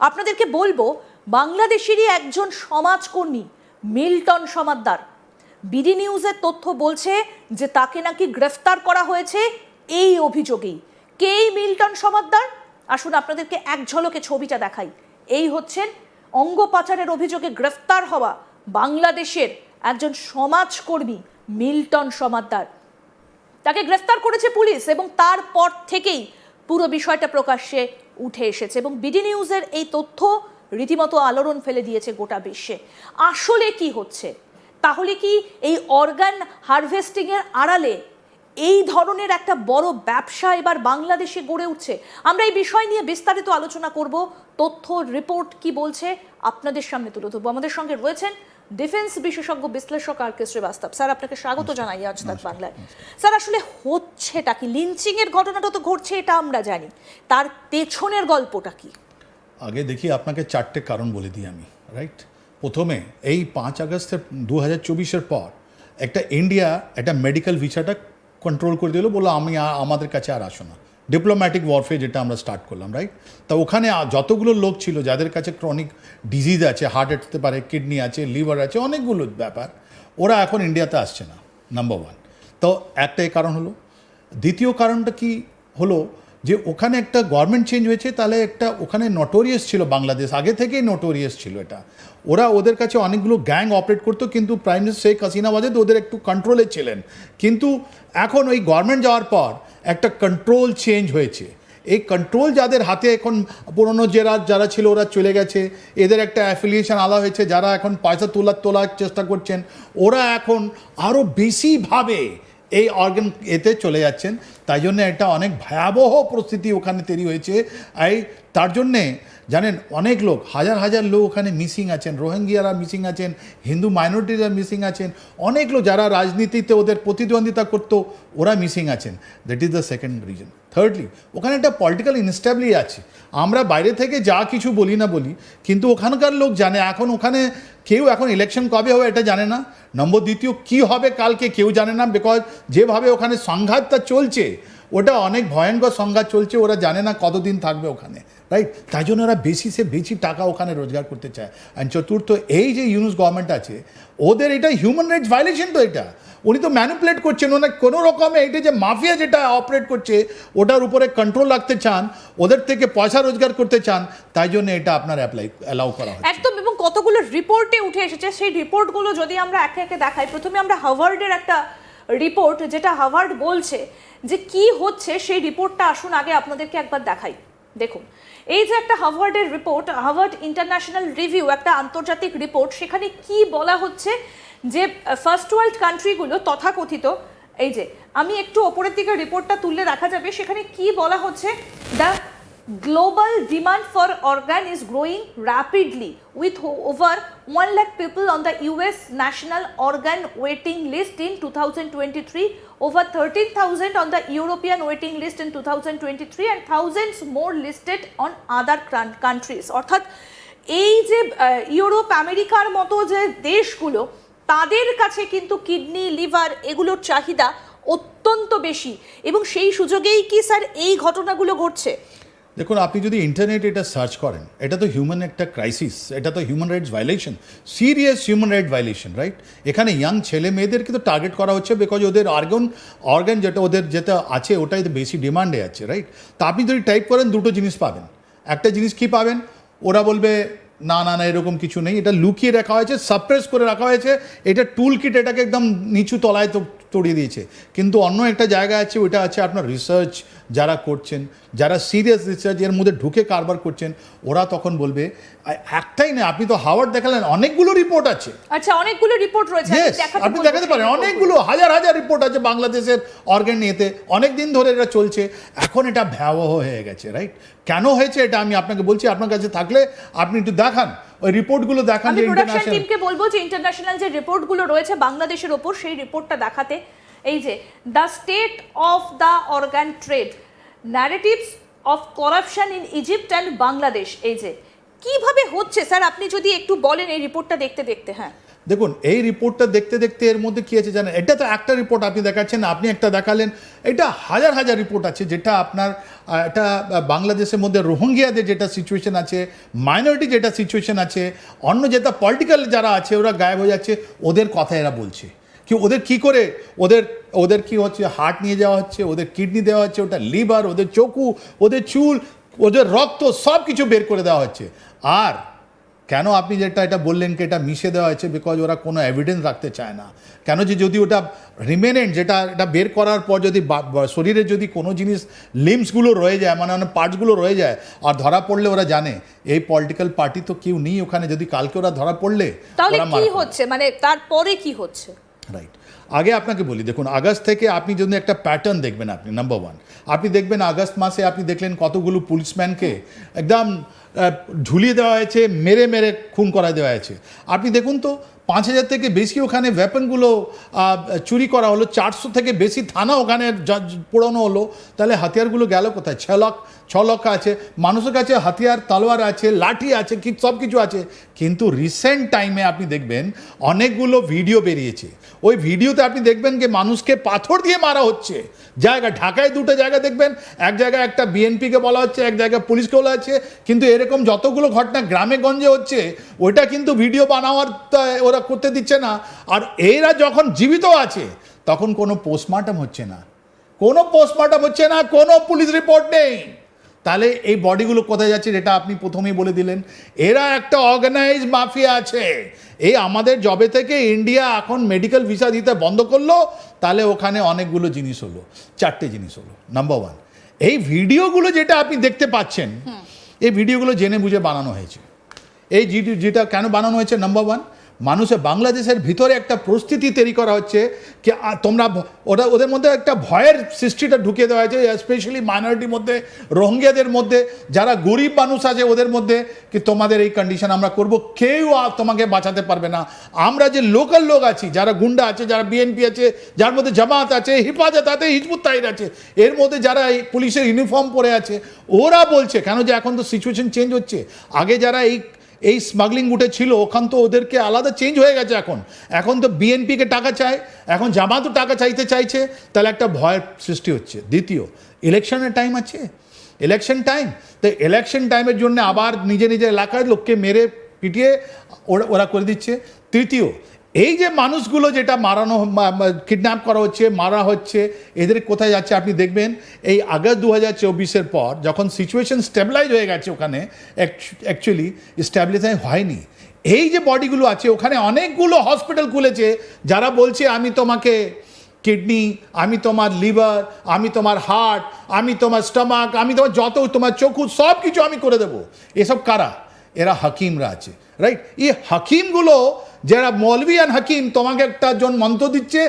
আপনাদেরকে বলব, বাংলাদেশেরই একজন সমাজকর্মী, মিল্টন সমাদ্দার। বিডি নিউজের তথ্য বলছে যে তাকে নাকি গ্রেফতার করা হয়েছে এই অভিযোগেই। কে এই মিল্টন সমাদ্দার? আসুন আপনাদেরকে এক ঝলকে ছবিটা দেখাই। এই হচ্ছেন অঙ্গ পাচারের অভিযোগে গ্রেফতার হওয়া বাংলাদেশের একজন সমাজকর্মী মিল্টন সমাদ্দার। তাকে গ্রেফতার করেছে পুলিশ এবং তারপর থেকেই পুরো বিষয়টা প্রকাশ্যে উঠে এসেছে এবং বিডি নিউজের এই তথ্য রীতিমতো আলোড়ন ফেলে দিয়েছে গোটা বিশ্বে। আসলে কি হচ্ছে? তাহলে কি এই অর্গান হারভেস্টিংয়ের আড়ালে এই ধরনের একটা বড় ব্যবসা এবার বাংলাদেশে গড়ে উঠছে? আমরা এই বিষয় নিয়ে বিস্তারিত আলোচনা করব। তথ্য, রিপোর্ট কি বলছে, আপনাদের সামনে তুলে ধরবো। আমাদের সঙ্গে রয়েছেন ডিফেন্স বিশেষজ্ঞ বিশ্লেষক আর কে শ্রীবাস্তব। স্যার আপনাকে স্বাগত জানাই আজ তাক বাংলায়। স্যার আসলে হচ্ছেটা কি? লিঞ্চিং এর ঘটনাটা তো ঘটছে এটা আমরা জানি। তার পেছনের গল্পটা কি? আগে দেখি আপনাকে চারটে কারণ বলে দিই আমি রাইট প্রথমে এই পাঁচ আগস্টের দু হাজার চব্বিশের পর একটা ইন্ডিয়া একটা মেডিকেল ভিসাটা কন্ট্রোল করে দিল বলল আমি আমাদের কাছে আর আসো না। ডিপ্লোম্যাটিক ওয়ারফেয়ার যেটা আমরা স্টার্ট করলাম রাইট তা ওখানে যতগুলো লোক ছিল, যাদের কাছে ক্রনিক ডিজিজ আছে হার্ট হতে পারে কিডনি আছে লিভার আছে, অনেকগুলো ব্যাপার, ওরা এখন ইন্ডিয়াতে আসছে না নাম্বার ওয়ান তো একটাই কারণ হলো। দ্বিতীয় কারণটা কি হলো যে, ওখানে একটা গভর্নমেন্ট চেঞ্জ হয়েছে, তাহলে একটা ওখানে নটোরিয়াস ছিল বাংলাদেশ, আগে থেকেই নটোরিয়াস ছিল এটা। ওরা ওদের কাছে অনেকগুলো গ্যাং অপারেট করতো, কিন্তু প্রাইম মিনিস্টার শেখ হাসিনা ওয়াজেদ ওদের একটু কন্ট্রোলে ছিলেন। কিন্তু এখন ওই গভর্নমেন্ট যাওয়ার পর একটা কন্ট্রোল চেঞ্জ হয়েছে। এই কন্ট্রোল যাদের হাতে এখন পুরনো যারা যারা ছিল ওরা চলে গেছে। এদের একটা অ্যাফিলিয়েশন আলা হয়েছে, যারা এখন পয়সা তোলার তোলার চেষ্টা করছেন, ওরা এখন আরও বেশিভাবে এই অর্গান এতে চলে যাচ্ছেন। তাই জন্য এটা অনেক ভয়াবহ পরিস্থিতি ওখানে তৈরি হয়েছে। এই, তার জন্যে জানেন, অনেক লোক, হাজার হাজার লোক ওখানে মিসিং আছেন, রোহিঙ্গিয়ারা মিসিং আছেন, হিন্দু মাইনরিটিরা মিসিং আছেন, অনেক লোক যারা রাজনীতিতে ওদের প্রতিদ্বন্দ্বিতা করতো, ওরা মিসিং আছেন। That is the second reason thirdly ওখানে একটা পলিটিক্যাল ইনস্ট্যাবলি আছে। আমরা বাইরে থেকে যা কিছু বলি না বলি, কিন্তু ওখানকার লোক জানে, এখন ওখানে কেউ এখন ইলেকশন কবে হবে এটা জানে না। নম্বর দ্বিতীয়, কি হবে কালকে কেউ জানে না বিকজ যেভাবে ওখানে সংঘাতটা চলছে ওটা অনেক ভয়ঙ্কর সংঘাত চলছে, ওরা জানে না কতদিন থাকবে ওখানে রাইট তাই জন্য ওরা বেশি সে বেশি টাকা ওখানে রোজগার করতে চায়। অ্যান্ড চতুর্থ, এই যে ইউনুস গভর্নমেন্ট আছে, ওদের এটা হিউম্যান রাইটস ভায়োলেশন তো এটা। উনি তো ম্যানিপুলেট করছেন, ওনার কোনো রকমে এটা যে মাফিয়া যেটা অপারেট করছে, ওটার উপরে কন্ট্রোল রাখতে চান, ওদের থেকে পয়সা রোজগার করতে চান, তাই জন্য এটা আপনার অ্যাপ্লাই অ্যালাউ করা হয় একদম, এবং কতগুলো রিপোর্টে উঠে এসেছে, সেই রিপোর্টগুলো যদি আমরা একে একে দেখাই, প্রথমে আমরা হাভার্ডের একটা রিপোর্ট যেটা হাভার্ড বলছে যে কি হচ্ছে সেই রিপোর্টটা আসুন আগে আপনাদেরকে একবার দেখাই। দেখুন, এই যে একটা হাভার্ডের রিপোর্ট হাভার্ড ইন্টারন্যাশনাল রিভিউ একটা আন্তর্জাতিক রিপোর্ট সেখানে কি বলা হচ্ছে যে ফার্স্ট ওয়ার্ল্ড কান্ট্রিগুলো তথাকথিত, এই যে, আমি একটু ওপরের দিকে রিপোর্টটা তুললে দেখা যাবে, সেখানে কি বলা হচ্ছে the global demand for organ is growing rapidly with over 1 lakh people on the US national organ waiting list in 2023 over 13000 on the European waiting list in 2023 and thousands more listed on other countries অর্থাৎ এই যে Europe আমেরিকার মতো যে দেশগুলো তাদের কাছে কিন্তু কিডনি লিভার এগুলোর চাহিদা অত্যন্ত বেশি এবং সেই সুযোগেই কি স্যার এই ঘটনাগুলো ঘটছে দেখুন, আপনি যদি ইন্টারনেটে এটা সার্চ করেন, এটা তো হিউম্যান একটা ক্রাইসিস এটা তো human rights violation serious human right violation right এখানে ইয়াং ছেলে মেয়েদেরকে তো টার্গেট করা হচ্ছে বিকজ ওদের অর্গান অর্গান যেটা, ওদের যেটা আছে, ওটাই তো বেশি ডিমান্ডে আছে রাইট তা আপনি যদি টাইপ করেন, দুটো জিনিস পাবেন। একটা জিনিস কি পাবেন? ওরা বলবে, না না না, এরকম কিছু নেই। এটা লুকিয়ে রাখা হয়েছে সাপ্রেস করে রাখা হয়েছে। এটা টুল কিট এটাকে একদম নিচু তলায় তো তড়িয়ে দিয়েছে। কিন্তু অন্য একটা জায়গা আছে ওটা আছে আপনার রিসার্চ যারা করছেন যারা সিরিয়াস রিসার্চ এর মধ্যে ঢুকে কারবার করছেন ওরা তখন বলবে একটাই না আপনি তো হাওয়ার্ড দেখালেন অনেকগুলো রিপোর্ট আছে। আচ্ছা অনেকগুলো রিপোর্ট রয়েছে আপনি দেখাতে পারেন অনেকগুলো হাজার হাজার রিপোর্ট আছে বাংলাদেশের অর্গান নিয়েতে অনেক দিন ধরে এটা চলছে। এখন এটা ভয়াবহ হয়ে গেছে রাইট কেন হয়েছে এটা আমি আপনাকে বলছি আপনার কাছে থাকলে আপনি একটু দেখান। ওই রিপোর্টগুলো দেখান যে ইন্টারন্যাশনাল টিমকে বলব যে ইন্টারন্যাশনাল যে রিপোর্টগুলো রয়েছে বাংলাদেশের ওপর সেই রিপোর্টটা দেখাতে। এই যে the state of the organ trade narratives of corruption in Egypt and Bangladesh এই যে কীভাবে হচ্ছে? স্যার আপনি যদি একটু বলেন এই রিপোর্টটা দেখতে দেখতে হ্যাঁ। দেখুন, এই রিপোর্টটা দেখতে দেখতে এর মধ্যে কী আছে জানেন? এটা তো একটা রিপোর্ট আপনি দেখাচ্ছেন, আপনি একটা দেখালেন। এটা হাজার হাজার রিপোর্ট আছে যেটা আপনার এটা বাংলাদেশের মধ্যে রোহিঙ্গিয়াদের যেটা সিচুয়েশন আছে মাইনরিটি যেটা সিচুয়েশন আছে, অন্য যেটা পলিটিক্যাল যারা আছে, ওরা গায়েব হয়ে যাচ্ছে, ওদের কথা এরা বলছে। কি ওদের কি করে? ওদের ওদের কি হচ্ছে হার্ট নিয়ে যাওয়া হচ্ছে, ওদের কিডনি দেওয়া হচ্ছে, ওটা লিভার ওদের চকু, ওদের চুল, ওদের রক্ত সব কিছু বের করে দেওয়া হচ্ছে। আর কেন আপনি যেটা এটা বললেন কি এটা মিশে দেওয়া হয়েছে? বিকজ ওরা কোনো এভিডেন্স রাখতে চায় না। কেন যে যদি ওটা রিমেনেন্ট যেটা এটা বের করার পর যদি শরীরে যদি কোনো জিনিস লিমসগুলো রয়ে যায় মানে মানে পার্টসগুলো রয়ে যায় আর ধরা পড়লে ওরা জানে এই পলিটিক্যাল পার্টি তো কেউ নেই ওখানে যদি কালকে ওরা ধরা পড়লে তাহলে কি হচ্ছে? মানে তারপরে কি হচ্ছে? রাইট আগে আপনাকে বলি দেখুন আগস্ট থেকে আপনি যদি একটা প্যাটার্ন দেখবেন আপনি নাম্বার ওয়ান আপনি দেখবেন আগস্ট মাসে আপনি দেখলেন কতগুলো পুলিশম্যানকে একদম ঝুলিয়ে দেওয়া হয়েছে, মেরে মেরে খুন করা দেওয়া হয়েছে। আপনি দেখুন তো, পাঁচ হাজার থেকে বেশি ওখানে ওয়েপনগুলো চুরি করা হলো, চারশো থেকে বেশি থানা ওখানে পোড়ানো হলো। তাহলে হাতিয়ারগুলো গেল কোথায়? ছ লাখ, ছ লক্ষ আছে। মানুষের কাছে হাতিয়ার, তলোয়ার আছে, লাঠি আছে, কি সব কিছু আছে। কিন্তু রিসেন্ট টাইমে আপনি দেখবেন, অনেকগুলো ভিডিও বেরিয়েছে। ওই ভিডিওতে আপনি দেখবেন যে মানুষকে পাথর দিয়ে মারা হচ্ছে। জায়গা ঢাকায় দুটো জায়গা দেখবেন। এক জায়গায় একটা বিএনপিকে বলা হচ্ছে, এক জায়গায় পুলিশকে বলা হচ্ছে। কিন্তু এরকম যতগুলো ঘটনা গ্রামে গঞ্জে হচ্ছে, ওইটা কিন্তু ভিডিও বানাওয়ার ওরা করতে দিচ্ছে না। আর এরা যখন জীবিত আছে, তখন কোনো পোস্টমার্টম হচ্ছে না। কোনো পোস্টমার্টম হচ্ছে না, কোনো পুলিশ রিপোর্ট নেই। তাহলে এই বডিগুলো কোথায় যাচ্ছে যেটা আপনি প্রথমেই বলে দিলেন। এরা একটা অর্গানাইজ মাফিয়া আছে। এই আমাদের জবে থেকে ইন্ডিয়া এখন মেডিকেল ভিসা দিতে বন্ধ করল, তাহলে ওখানে অনেকগুলো জিনিস হলো, চারটে জিনিস হলো। নাম্বার ওয়ান এই ভিডিওগুলো যেটা আপনি দেখতে পাচ্ছেন এই ভিডিওগুলো জেনে বুঝে বানানো হয়েছে। এই যেটা কেন বানানো হয়েছে নাম্বার ওয়ান মানুষের বাংলাদেশের ভিতরে একটা পরিস্থিতি তৈরি করা হচ্ছে কি তোমরা ওরা, ওদের মধ্যে একটা ভয়ের সৃষ্টিটা ঢুকিয়ে দেওয়া হয়েছে স্পেশালি মাইনরিটির মধ্যে রোহিঙ্গিয়াদের মধ্যে, যারা গরিব মানুষ আছে ওদের মধ্যে, কি তোমাদের এই কন্ডিশন আমরা করব, কেউ তোমাকে বাঁচাতে পারবে না। আমরা যে লোকাল লোক আছি, যারা গুন্ডা আছে, যারা বিএনপি আছে, যার মধ্যে জামাত আছে, হিফাজত আছে, হিজবুত তাহির আছে, এর মধ্যে যারা এই পুলিশের ইউনিফর্ম পরে আছে, ওরা বলছে, কেন যে এখন তো সিচুয়েশন চেঞ্জ হচ্ছে? আগে যারা এই এই স্মাগলিং গুটে ছিল, ওখান তো ওদেরকে আলাদা চেঞ্জ হয়ে গেছে এখন। এখন তো বিএনপিকে টাকা চায়, এখন জামাতও টাকা চাইতে চাইছে, তাহলে একটা ভয়ের সৃষ্টি হচ্ছে। দ্বিতীয় ইলেকশনের টাইম আছে। ইলেকশন টাইম তো ইলেকশন টাইমের জন্য আবার নিজে নিজের এলাকায় লোককে মেরে পিটিয়ে ওরা করে দিচ্ছে। তৃতীয় এই যে মানুষগুলো যেটা মারানো কিডন্যাপ করা হচ্ছে, মারা হচ্ছে, এদের কোথায় যাচ্ছে আপনি দেখবেন, এই আগস্ট দু হাজার চব্বিশের পর যখন সিচুয়েশন স্টেবিলাইজ হয়ে গেছে ওখানে অ্যাকচুয়ালি স্ট্যাবলিশ হয়নি। এই যে বডিগুলো আছে, ওখানে অনেকগুলো হসপিটাল খুলেছে, যারা বলছে, আমি তোমাকে কিডনি আমি তোমার লিভার আমি তোমার হার্ট আমি তোমার স্টমাক আমি তোমার যত, তোমার চক্ষু সব কিছু আমি করে দেবো। এসব কারা? এরা হাকিমরা আছে রাইট এই হাকিমগুলো যারা মৌলভী আর হাকিম তোমাকে একটা জন মন্ত্র দিচ্ছে